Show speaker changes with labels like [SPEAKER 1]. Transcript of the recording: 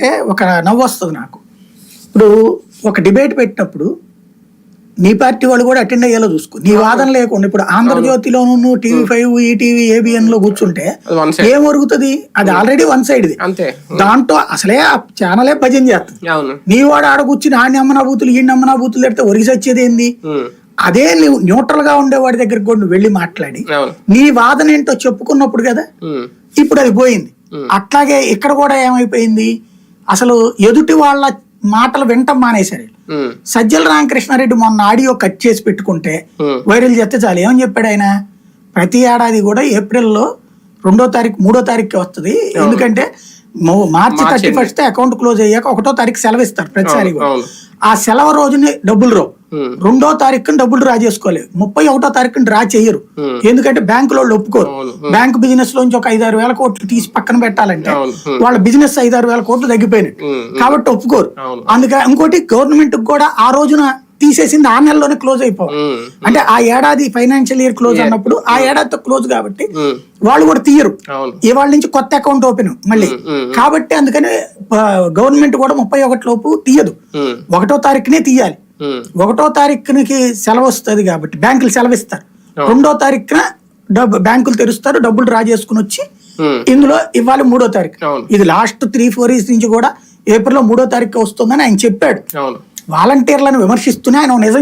[SPEAKER 1] అంటే ఒక నవ్వు వస్తుంది నాకు. ఇప్పుడు ఒక డిబేట్ పెట్టినప్పుడు నీ పార్టీ వాళ్ళు కూడా అటెండ్ అయ్యేలా చూసుకో. నీ వాదన లేకుండా ఇప్పుడు ఆంధ్రజ్యోతిలోను టీవీ ఫైవ్ ఈటీవీ ఏబిఎన్లో కూర్చుంటే ఏం ఒరుగుతుంది? అది ఆల్రెడీ వన్ సైడ్ దాంట్లో అసలే ఆ ఛానలే భజన చేస్తుంది. నీ వాడు ఆడ కూర్చుని ఆడిని అమ్మనా బూతులు ఈయన అమ్మనా బూతులు పెడితే ఒరిగి వచ్చేది ఏంది? అదే నువ్వు న్యూట్రల్గా ఉండేవాడి దగ్గరికి కూడా నువ్వు వెళ్ళి మాట్లాడి నీ వాదన ఏంటో చెప్పుకున్నప్పుడు కదా ఇప్పుడు అది పోయింది. అట్లాగే ఇక్కడ కూడా ఏమైపోయింది? అసలు ఎదుటి వాళ్ళ మాటలు వింటం మానేశారు. సజ్జల రామకృష్ణారెడ్డి మొన్న ఆడియో కట్ చేసి పెట్టుకుంటే వైరల్ చేస్తే చాలు. ఏమని చెప్పాడు ఆయన? ప్రతి ఏడాది కూడా ఏప్రిల్లో రెండో తారీఖు మూడో తారీఖు వస్తుంది. ఎందుకంటే March thirty first account close అయ్యాక ఒకటో తారీఖు సెలవు ఇస్తారు ప్రతిసారి ఆ సెలవు రోజుని డబ్బులు రావు. రెండో తారీఖున డబ్బులు డ్రా చేసుకోలేదు. ముప్పై ఒకటో తారీఖున డ్రా చేయరు.
[SPEAKER 2] ఉమ్,
[SPEAKER 1] ఎందుకంటే బ్యాంకు వాళ్ళు ఒప్పుకోరు. బ్యాంక్ బిజినెస్ లోంచి ఒక ఐదారు వేల కోట్లు తీసి పక్కన పెట్టాలంటే వాళ్ళ బిజినెస్ ఐదారు వేల కోట్లు తగ్గిపోయినాయి కాబట్టి ఒప్పుకోరు. అందుకే ఇంకోటి గవర్నమెంట్ కూడా ఆ రోజున తీసేసింది ఆ నెలలోనే క్లోజ్ అయిపోవాలి. అంటే ఆ ఏడాది ఫైనాన్షియల్ ఇయర్ క్లోజ్ అన్నప్పుడు ఆ ఏడాదితో క్లోజ్ కాబట్టి వాళ్ళు కూడా తీయరు. ఇవాళ నుంచి కొత్త అకౌంట్ ఓపెన్ మళ్ళీ. కాబట్టి అందుకని గవర్నమెంట్ కూడా ముప్పై ఒకటి లోపు తీయదు. ఒకటో తారీఖునే తీయాలి. ఒకటో తారీఖునికి సెలవు వస్తుంది కాబట్టి బ్యాంకులు సెలవిస్తారు.
[SPEAKER 2] అవును.
[SPEAKER 1] రెండో తారీఖున డబ్బు బ్యాంకులు తెరుస్తారు డబ్బులు డ్రా చేసుకుని వచ్చి ఇందులో ఇవ్వాలి మూడో తారీఖు. ఇది లాస్ట్ త్రీ ఫోర్ ఇయర్స్ నుంచి కూడా ఏప్రిల్లో మూడో తారీఖు వస్తుందని ఆయన చెప్పాడు. వాలంటీర్లను విమర్శిస్తూనే ఆయన నిజం